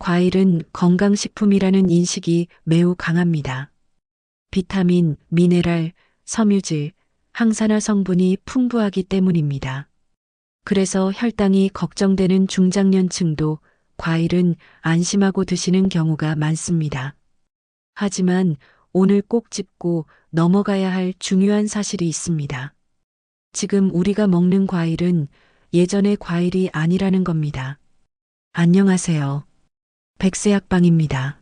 과일은 건강식품이라는 인식이 매우 강합니다. 비타민, 미네랄, 섬유질, 항산화 성분이 풍부하기 때문입니다. 그래서 혈당이 걱정되는 중장년층도 과일은 안심하고 드시는 경우가 많습니다. 하지만 오늘 꼭 짚고 넘어가야 할 중요한 사실이 있습니다. 지금 우리가 먹는 과일은 예전의 과일이 아니라는 겁니다. 안녕하세요. 백세약방입니다.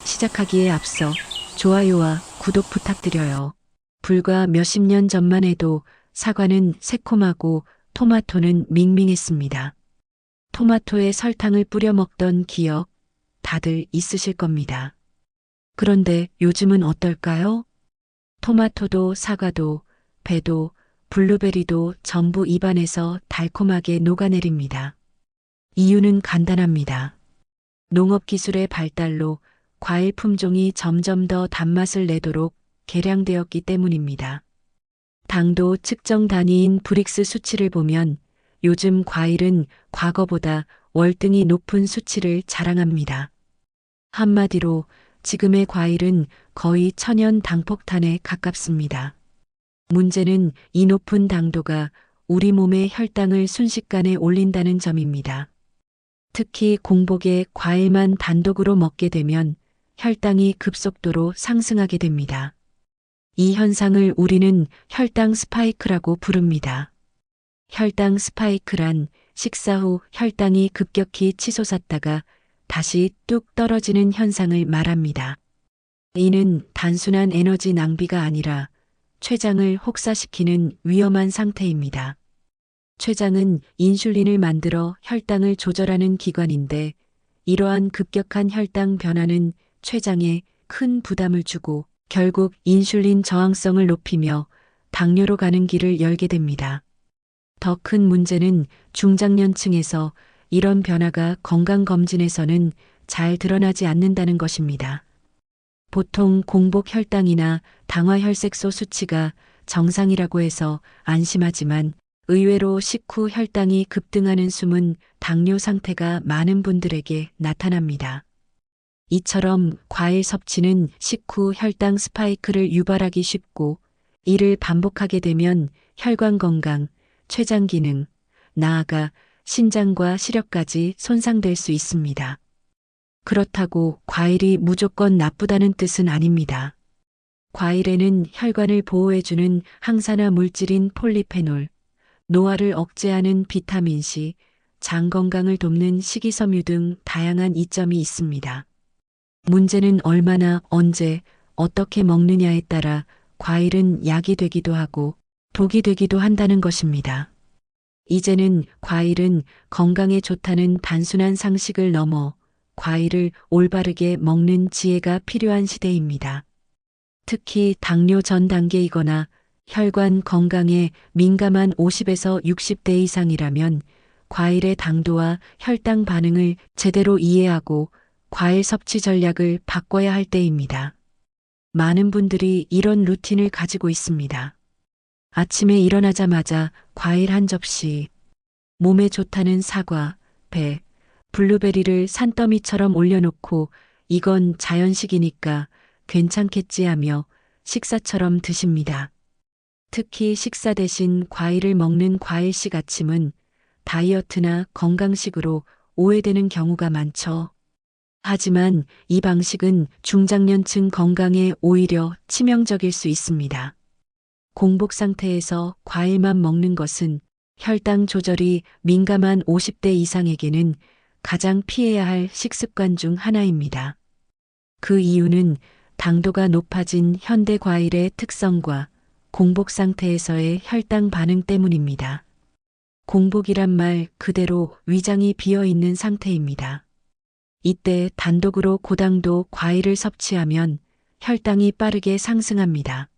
시작하기에 앞서 좋아요와 구독 부탁드려요. 불과 몇십 년 전만 해도 사과는 새콤하고 토마토는 밍밍했습니다. 토마토에 설탕을 뿌려 먹던 기억 다들 있으실 겁니다. 그런데 요즘은 어떨까요? 토마토도 사과도 배도 블루베리도 전부 입안에서 달콤하게 녹아내립니다. 이유는 간단합니다. 농업 기술의 발달로 과일 품종이 점점 더 단맛을 내도록 개량되었기 때문입니다. 당도 측정 단위인 브릭스 수치를 보면 요즘 과일은 과거보다 월등히 높은 수치를 자랑합니다. 한마디로 지금의 과일은 거의 천연 당폭탄에 가깝습니다. 문제는 이 높은 당도가 우리 몸의 혈당을 순식간에 올린다는 점입니다. 특히 공복에 과일만 단독으로 먹게 되면 혈당이 급속도로 상승하게 됩니다. 이 현상을 우리는 혈당 스파이크라고 부릅니다. 혈당 스파이크란 식사 후 혈당이 급격히 치솟았다가 다시 뚝 떨어지는 현상을 말합니다. 이는 단순한 에너지 낭비가 아니라 췌장을 혹사시키는 위험한 상태입니다. 췌장은 인슐린을 만들어 혈당을 조절하는 기관인데 이러한 급격한 혈당 변화는 췌장에 큰 부담을 주고 결국 인슐린 저항성을 높이며 당뇨로 가는 길을 열게 됩니다. 더 큰 문제는 중장년층에서 이런 변화가 건강검진에서는 잘 드러나지 않는다는 것입니다. 보통 공복 혈당이나 당화혈색소 수치가 정상이라고 해서 안심하지만 의외로 식후 혈당이 급등하는 숨은 당뇨 상태가 많은 분들에게 나타납니다. 이처럼 과일 섭취는 식후 혈당 스파이크를 유발하기 쉽고 이를 반복하게 되면 혈관 건강, 췌장 기능, 나아가 신장과 시력까지 손상될 수 있습니다. 그렇다고 과일이 무조건 나쁘다는 뜻은 아닙니다. 과일에는 혈관을 보호해주는 항산화 물질인 폴리페놀, 노화를 억제하는 비타민C, 장 건강을 돕는 식이섬유 등 다양한 이점이 있습니다. 문제는 얼마나 언제 어떻게 먹느냐에 따라 과일은 약이 되기도 하고 독이 되기도 한다는 것입니다. 이제는 과일은 건강에 좋다는 단순한 상식을 넘어 과일을 올바르게 먹는 지혜가 필요한 시대입니다. 특히 당뇨 전 단계이거나 혈관 건강에 민감한 50에서 60대 이상이라면 과일의 당도와 혈당 반응을 제대로 이해하고 과일 섭취 전략을 바꿔야 할 때입니다. 많은 분들이 이런 루틴을 가지고 있습니다. 아침에 일어나자마자 과일 한 접시, 몸에 좋다는 사과, 배, 블루베리를 산더미처럼 올려놓고 이건 자연식이니까 괜찮겠지 하며 식사처럼 드십니다. 특히 식사 대신 과일을 먹는 과일식 아침은 다이어트나 건강식으로 오해되는 경우가 많죠. 하지만 이 방식은 중장년층 건강에 오히려 치명적일 수 있습니다. 공복 상태에서 과일만 먹는 것은 혈당 조절이 민감한 50대 이상에게는 가장 피해야 할 식습관 중 하나입니다. 그 이유는 당도가 높아진 현대 과일의 특성과 공복 상태에서의 혈당 반응 때문입니다. 공복이란 말 그대로 위장이 비어 있는 상태입니다. 이때 단독으로 고당도 과일을 섭취하면 혈당이 빠르게 상승합니다.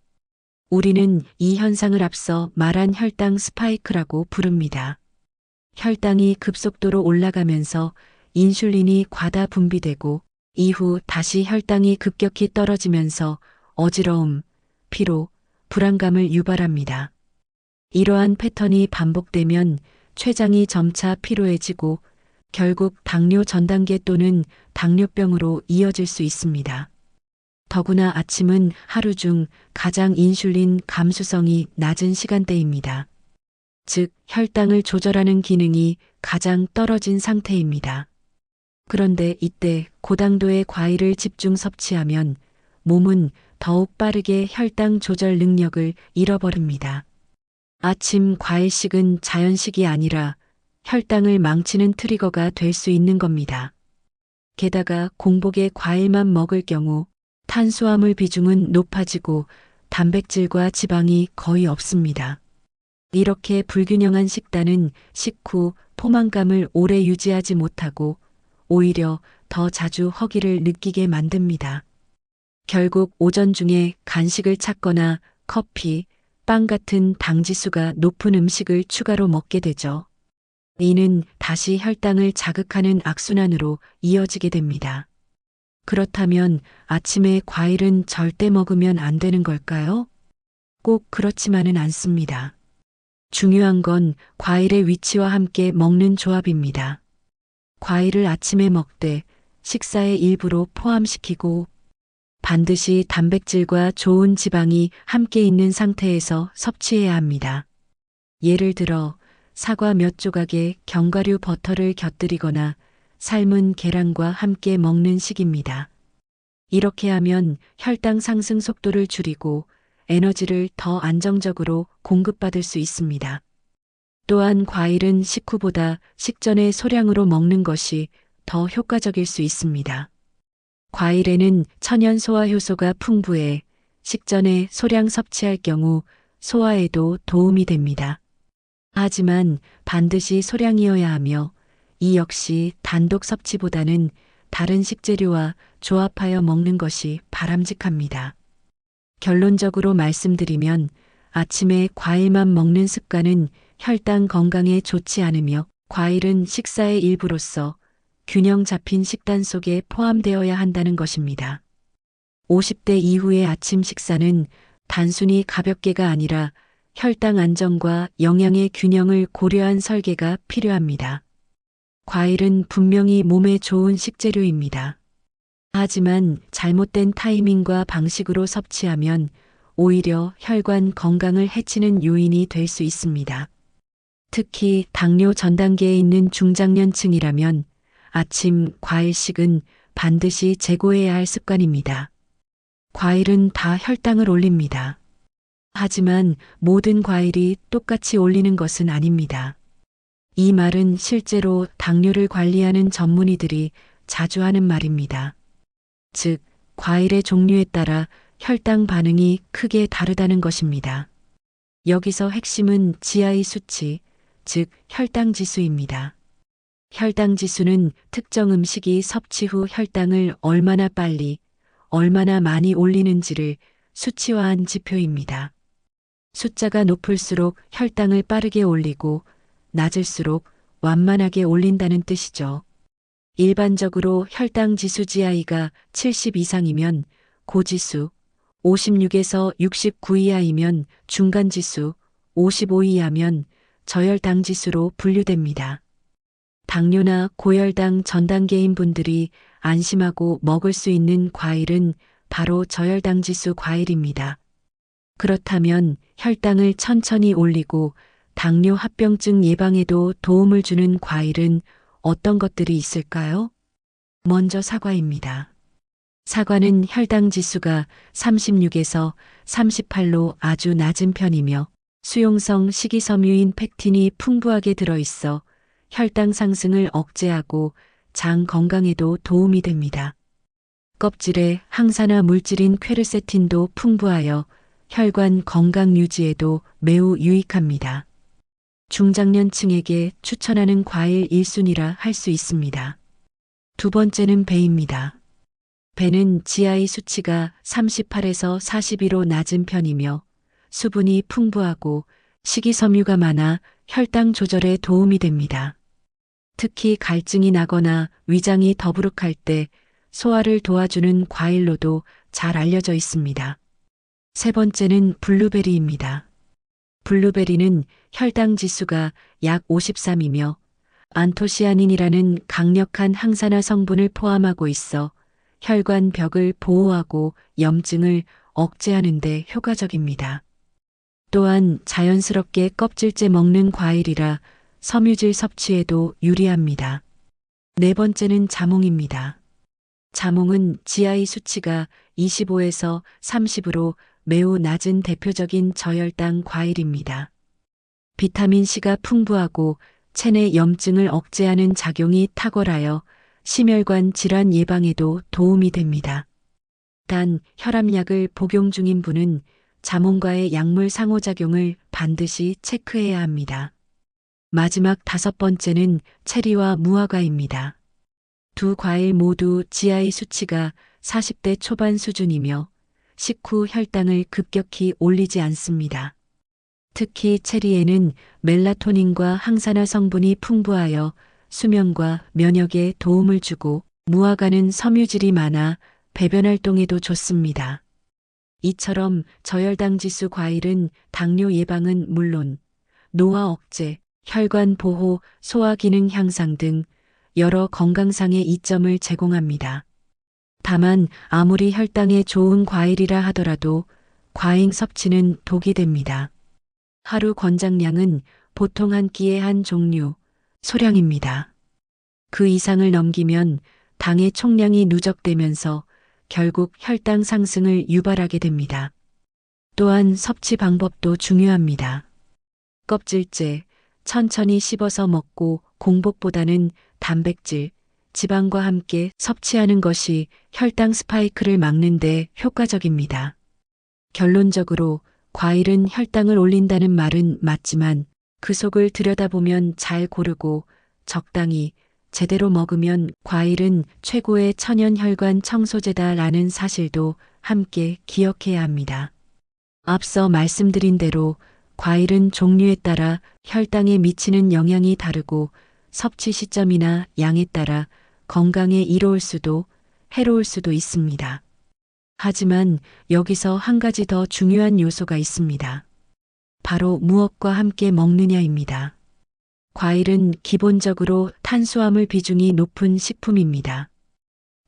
우리는 이 현상을 앞서 말한 혈당 스파이크라고 부릅니다. 혈당이 급속도로 올라가면서 인슐린이 과다 분비되고 이후 다시 혈당이 급격히 떨어지면서 어지러움, 피로, 불안감을 유발합니다. 이러한 패턴이 반복되면 췌장이 점차 피로해지고 결국 당뇨 전 단계 또는 당뇨병으로 이어질 수 있습니다. 더구나 아침은 하루 중 가장 인슐린 감수성이 낮은 시간대입니다. 즉, 혈당을 조절하는 기능이 가장 떨어진 상태입니다. 그런데 이때 고당도의 과일을 집중 섭취하면 몸은 더욱 빠르게 혈당 조절 능력을 잃어버립니다. 아침 과일식은 자연식이 아니라 혈당을 망치는 트리거가 될 수 있는 겁니다. 게다가 공복에 과일만 먹을 경우 탄수화물 비중은 높아지고 단백질과 지방이 거의 없습니다. 이렇게 불균형한 식단은 식후 포만감을 오래 유지하지 못하고 오히려 더 자주 허기를 느끼게 만듭니다. 결국 오전 중에 간식을 찾거나 커피, 빵 같은 당지수가 높은 음식을 추가로 먹게 되죠. 이는 다시 혈당을 자극하는 악순환으로 이어지게 됩니다. 그렇다면 아침에 과일은 절대 먹으면 안 되는 걸까요? 꼭 그렇지만은 않습니다. 중요한 건 과일의 위치와 함께 먹는 조합입니다. 과일을 아침에 먹되 식사의 일부로 포함시키고 반드시 단백질과 좋은 지방이 함께 있는 상태에서 섭취해야 합니다. 예를 들어 사과 몇 조각에 견과류 버터를 곁들이거나 삶은 계란과 함께 먹는 식입니다. 이렇게 하면 혈당 상승 속도를 줄이고 에너지를 더 안정적으로 공급받을 수 있습니다. 또한 과일은 식후보다 식전에 소량으로 먹는 것이 더 효과적일 수 있습니다. 과일에는 천연 소화 효소가 풍부해 식전에 소량 섭취할 경우 소화에도 도움이 됩니다. 하지만 반드시 소량이어야 하며 이 역시 단독 섭취보다는 다른 식재료와 조합하여 먹는 것이 바람직합니다. 결론적으로 말씀드리면 아침에 과일만 먹는 습관은 혈당 건강에 좋지 않으며 과일은 식사의 일부로서 균형 잡힌 식단 속에 포함되어야 한다는 것입니다. 50대 이후의 아침 식사는 단순히 가볍게가 아니라 혈당 안정과 영양의 균형을 고려한 설계가 필요합니다. 과일은 분명히 몸에 좋은 식재료입니다. 하지만 잘못된 타이밍과 방식으로 섭취하면 오히려 혈관 건강을 해치는 요인이 될 수 있습니다. 특히 당뇨 전 단계에 있는 중장년층이라면 아침 과일식은 반드시 제고해야 할 습관입니다. 과일은 다 혈당을 올립니다. 하지만 모든 과일이 똑같이 올리는 것은 아닙니다. 이 말은 실제로 당뇨를 관리하는 전문의들이 자주 하는 말입니다. 즉, 과일의 종류에 따라 혈당 반응이 크게 다르다는 것입니다. 여기서 핵심은 GI 수치, 즉 혈당 지수입니다. 혈당 지수는 특정 음식이 섭취 후 혈당을 얼마나 빨리, 얼마나 많이 올리는지를 수치화한 지표입니다. 숫자가 높을수록 혈당을 빠르게 올리고 낮을수록 완만하게 올린다는 뜻이죠. 일반적으로 혈당 지수 GI가 70 이상이면 고지수, 56에서 69 이하이면 중간 지수, 55 이하면 저혈당 지수로 분류됩니다. 당뇨나 고혈당 전 단계인 분들이 안심하고 먹을 수 있는 과일은 바로 저혈당 지수 과일입니다. 그렇다면 혈당을 천천히 올리고 당뇨 합병증 예방에도 도움을 주는 과일은 어떤 것들이 있을까요? 먼저 사과입니다. 사과는 혈당 지수가 36에서 38로 아주 낮은 편이며 수용성 식이섬유인 팩틴이 풍부하게 들어있어 혈당 상승을 억제하고 장 건강에도 도움이 됩니다. 껍질에 항산화 물질인 퀘르세틴도 풍부하여 혈관 건강 유지에도 매우 유익합니다. 중장년층에게 추천하는 과일 1순위라 할 수 있습니다. 두 번째는 배입니다. 배는 GI 수치가 38에서 42로 낮은 편이며 수분이 풍부하고 식이섬유가 많아 혈당 조절에 도움이 됩니다. 특히 갈증이 나거나 위장이 더부룩할 때 소화를 도와주는 과일로도 잘 알려져 있습니다. 세 번째는 블루베리입니다. 블루베리는 혈당 지수가 약 53이며 안토시아닌이라는 강력한 항산화 성분을 포함하고 있어 혈관 벽을 보호하고 염증을 억제하는 데 효과적입니다. 또한 자연스럽게 껍질째 먹는 과일이라 섬유질 섭취에도 유리합니다. 네 번째는 자몽입니다. 자몽은 GI 수치가 25에서 30으로 매우 낮은 대표적인 저혈당 과일입니다. 비타민 C가 풍부하고 체내 염증을 억제하는 작용이 탁월하여 심혈관 질환 예방에도 도움이 됩니다. 단 혈압약을 복용 중인 분은 자몽과의 약물 상호작용을 반드시 체크해야 합니다. 마지막 다섯 번째는 체리와 무화과입니다. 두 과일 모두 GI 수치가 40대 초반 수준이며 식후 혈당을 급격히 올리지 않습니다. 특히 체리에는 멜라토닌과 항산화 성분이 풍부하여 수면과 면역에 도움을 주고 무화과는 섬유질이 많아 배변 활동에도 좋습니다. 이처럼 저혈당 지수 과일은 당뇨 예방은 물론 노화 억제, 혈관 보호, 소화 기능 향상 등 여러 건강상의 이점을 제공합니다. 다만 아무리 혈당에 좋은 과일이라 하더라도 과잉 섭취는 독이 됩니다. 하루 권장량은 보통 한 끼의 한 종류, 소량입니다. 그 이상을 넘기면 당의 총량이 누적되면서 결국 혈당 상승을 유발하게 됩니다. 또한 섭취 방법도 중요합니다. 껍질째 천천히 씹어서 먹고 공복보다는 단백질, 지방과 함께 섭취하는 것이 혈당 스파이크를 막는데 효과적입니다. 결론적으로 과일은 혈당을 올린다는 말은 맞지만 그 속을 들여다보면 잘 고르고 적당히 제대로 먹으면 과일은 최고의 천연 혈관 청소제다라는 사실도 함께 기억해야 합니다. 앞서 말씀드린 대로 과일은 종류에 따라 혈당에 미치는 영향이 다르고 섭취 시점이나 양에 따라 건강에 이로울 수도 해로울 수도 있습니다. 하지만 여기서 한 가지 더 중요한 요소가 있습니다. 바로 무엇과 함께 먹느냐입니다. 과일은 기본적으로 탄수화물 비중이 높은 식품입니다.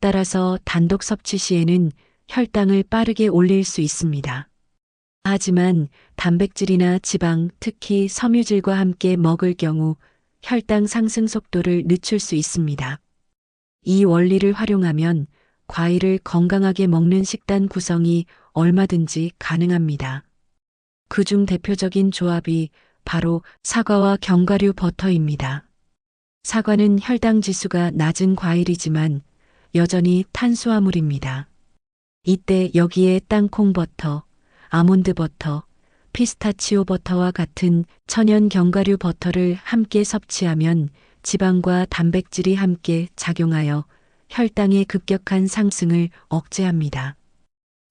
따라서 단독 섭취 시에는 혈당을 빠르게 올릴 수 있습니다. 하지만 단백질이나 지방, 특히 섬유질과 함께 먹을 경우 혈당 상승 속도를 늦출 수 있습니다. 이 원리를 활용하면 과일을 건강하게 먹는 식단 구성이 얼마든지 가능합니다. 그중 대표적인 조합이 바로 사과와 견과류 버터입니다. 사과는 혈당 지수가 낮은 과일이지만 여전히 탄수화물입니다. 이때 여기에 땅콩 버터, 아몬드 버터, 피스타치오 버터와 같은 천연 견과류 버터를 함께 섭취하면 지방과 단백질이 함께 작용하여 혈당의 급격한 상승을 억제합니다.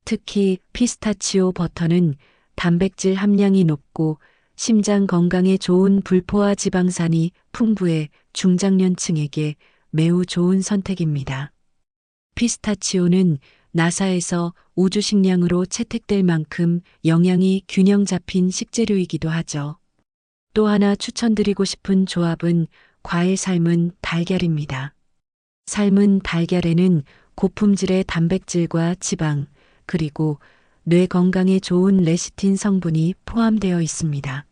특히 피스타치오 버터는 단백질 함량이 높고 심장 건강에 좋은 불포화 지방산이 풍부해 중장년층에게 매우 좋은 선택입니다. 피스타치오는 나사에서 우주 식량으로 채택될 만큼 영양이 균형 잡힌 식재료이기도 하죠. 또 하나 추천드리고 싶은 조합은 과일 삶은 달걀입니다. 삶은 달걀에는 고품질의 단백질과 지방, 그리고 뇌 건강에 좋은 레시틴 성분이 포함되어 있습니다.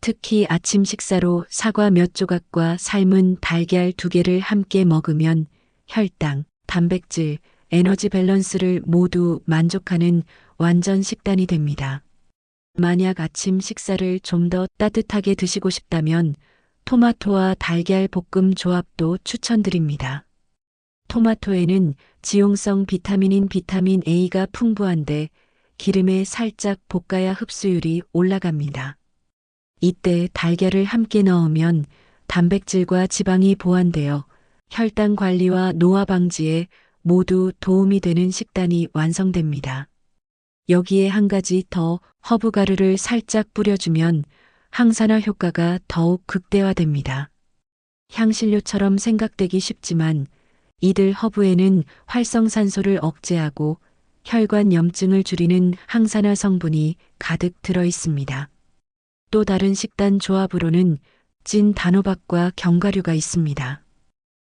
특히 아침 식사로 사과 몇 조각과 삶은 달걀 두 개를 함께 먹으면 혈당, 단백질, 에너지 밸런스를 모두 만족하는 완전 식단이 됩니다. 만약 아침 식사를 좀 더 따뜻하게 드시고 싶다면 토마토와 달걀 볶음 조합도 추천드립니다. 토마토에는 지용성 비타민인 비타민 A가 풍부한데 기름에 살짝 볶아야 흡수율이 올라갑니다. 이때 달걀을 함께 넣으면 단백질과 지방이 보완되어 혈당 관리와 노화 방지에 모두 도움이 되는 식단이 완성됩니다. 여기에 한 가지 더 허브 가루를 살짝 뿌려주면 항산화 효과가 더욱 극대화됩니다. 향신료처럼 생각되기 쉽지만 이들 허브에는 활성산소를 억제하고 혈관 염증을 줄이는 항산화 성분이 가득 들어 있습니다. 또 다른 식단 조합으로는 찐 단호박과 견과류가 있습니다.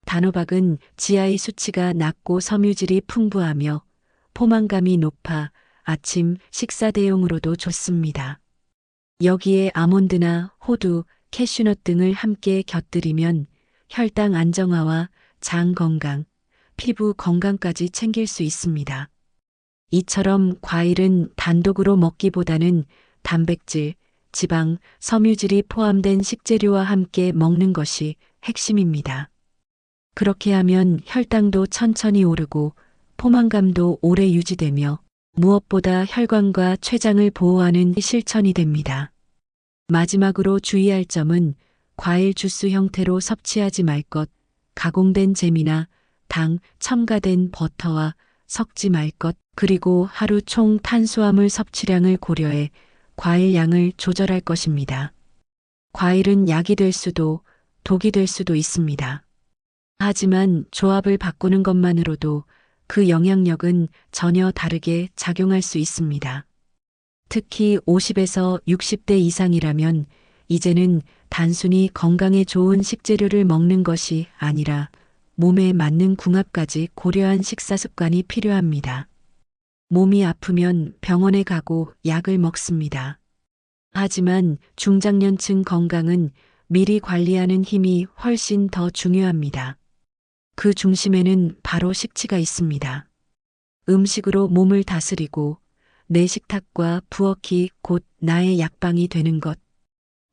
단호박은 GI 수치가 낮고 섬유질이 풍부하며 포만감이 높아 아침 식사 대용으로도 좋습니다. 여기에 아몬드나 호두, 캐슈넛 등을 함께 곁들이면 혈당 안정화와 장 건강, 피부 건강까지 챙길 수 있습니다. 이처럼 과일은 단독으로 먹기보다는 단백질, 지방, 섬유질이 포함된 식재료와 함께 먹는 것이 핵심입니다. 그렇게 하면 혈당도 천천히 오르고 포만감도 오래 유지되며 무엇보다 혈관과 췌장을 보호하는 실천이 됩니다. 마지막으로 주의할 점은 과일 주스 형태로 섭취하지 말 것, 가공된 잼이나 당, 첨가된 버터와 섞지 말 것, 그리고 하루 총 탄수화물 섭취량을 고려해 과일 양을 조절할 것입니다. 과일은 약이 될 수도 독이 될 수도 있습니다. 하지만 조합을 바꾸는 것만으로도 그 영향력은 전혀 다르게 작용할 수 있습니다. 특히 50에서 60대 이상이라면 이제는 단순히 건강에 좋은 식재료를 먹는 것이 아니라 몸에 맞는 궁합까지 고려한 식사 습관이 필요합니다. 몸이 아프면 병원에 가고 약을 먹습니다. 하지만 중장년층 건강은 미리 관리하는 힘이 훨씬 더 중요합니다. 그 중심에는 바로 식치가 있습니다. 음식으로 몸을 다스리고 내 식탁과 부엌이 곧 나의 약방이 되는 것.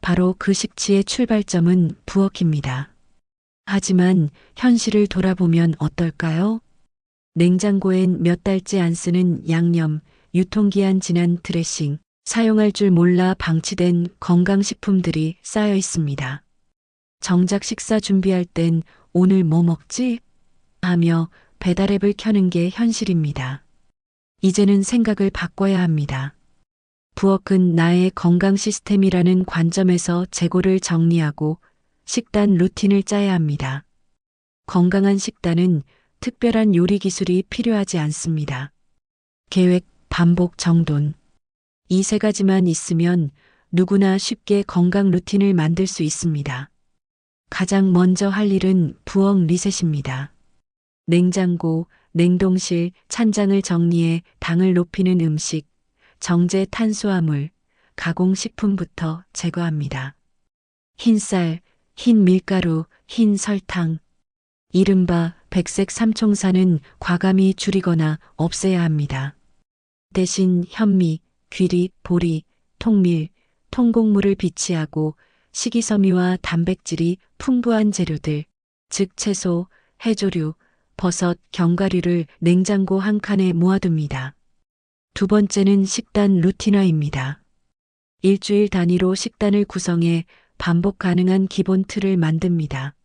바로 그 식치의 출발점은 부엌입니다. 하지만 현실을 돌아보면 어떨까요? 냉장고엔 몇 달째 안 쓰는 양념, 유통기한 지난 드레싱, 사용할 줄 몰라 방치된 건강식품들이 쌓여 있습니다. 정작 식사 준비할 땐 오늘 뭐 먹지? 하며 배달앱을 켜는 게 현실입니다. 이제는 생각을 바꿔야 합니다. 부엌은 나의 건강 시스템이라는 관점에서 재고를 정리하고 식단 루틴을 짜야 합니다. 건강한 식단은 특별한 요리 기술이 필요하지 않습니다. 계획, 반복, 정돈. 이 세 가지만 있으면 누구나 쉽게 건강 루틴을 만들 수 있습니다. 가장 먼저 할 일은 부엌 리셋입니다. 냉장고, 냉동실, 찬장을 정리해 당을 높이는 음식, 정제 탄수화물, 가공식품부터 제거합니다. 흰쌀, 흰 밀가루, 흰 설탕, 이른바 백색 삼총사는 과감히 줄이거나 없애야 합니다. 대신 현미, 귀리, 보리, 통밀, 통곡물을 비치하고 식이섬유와 단백질이 풍부한 재료들, 즉 채소, 해조류, 버섯, 견과류를 냉장고 한 칸에 모아둡니다. 두 번째는 식단 루틴화입니다. 일주일 단위로 식단을 구성해 반복 가능한 기본 틀을 만듭니다.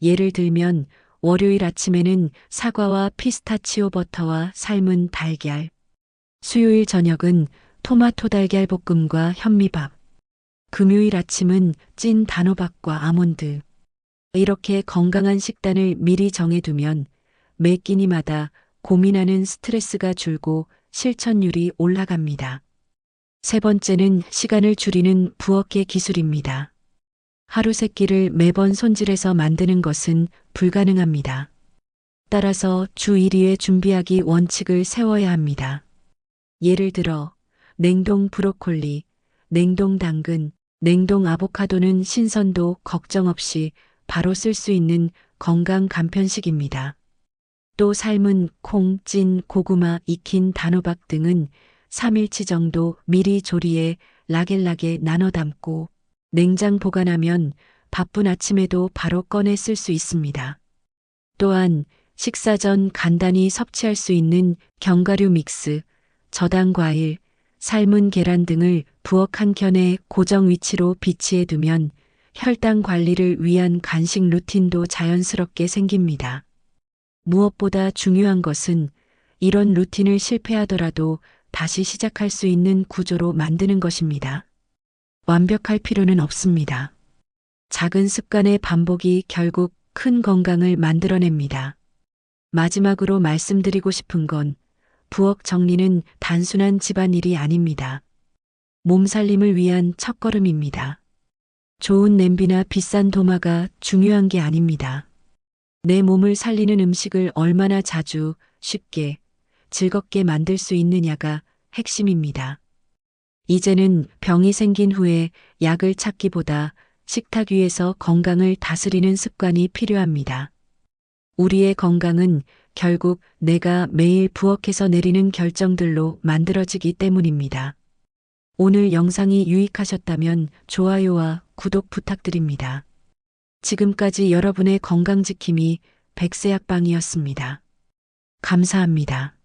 예를 들면 월요일 아침에는 사과와 피스타치오 버터와 삶은 달걀, 수요일 저녁은 토마토 달걀 볶음과 현미밥, 금요일 아침은 찐 단호박과 아몬드. 이렇게 건강한 식단을 미리 정해두면 매 끼니마다 고민하는 스트레스가 줄고 실천율이 올라갑니다. 세 번째는 시간을 줄이는 부엌의 기술입니다. 하루 세 끼를 매번 손질해서 만드는 것은 불가능합니다. 따라서 주 1위에 준비하기 원칙을 세워야 합니다. 예를 들어 냉동 브로콜리, 냉동 당근, 냉동 아보카도는 신선도 걱정 없이 바로 쓸 수 있는 건강 간편식입니다. 또 삶은 콩, 찐, 고구마, 익힌 단호박 등은 3일치 정도 미리 조리해 라겔라게 나눠 담고 냉장 보관하면 바쁜 아침에도 바로 꺼내 쓸 수 있습니다. 또한 식사 전 간단히 섭취할 수 있는 견과류 믹스, 저당 과일, 삶은 계란 등을 부엌 한 켠에 고정 위치로 비치해 두면 혈당 관리를 위한 간식 루틴도 자연스럽게 생깁니다. 무엇보다 중요한 것은 이런 루틴을 실패하더라도 다시 시작할 수 있는 구조로 만드는 것입니다. 완벽할 필요는 없습니다. 작은 습관의 반복이 결국 큰 건강을 만들어냅니다. 마지막으로 말씀드리고 싶은 건 부엌 정리는 단순한 집안일이 아닙니다. 몸살림을 위한 첫걸음입니다. 좋은 냄비나 비싼 도마가 중요한 게 아닙니다. 내 몸을 살리는 음식을 얼마나 자주, 쉽게, 즐겁게 만들 수 있느냐가 핵심입니다. 이제는 병이 생긴 후에 약을 찾기보다 식탁 위에서 건강을 다스리는 습관이 필요합니다. 우리의 건강은 결국 내가 매일 부엌에서 내리는 결정들로 만들어지기 때문입니다. 오늘 영상이 유익하셨다면 좋아요와 구독 부탁드립니다. 지금까지 여러분의 건강지킴이 백세약방이었습니다. 감사합니다.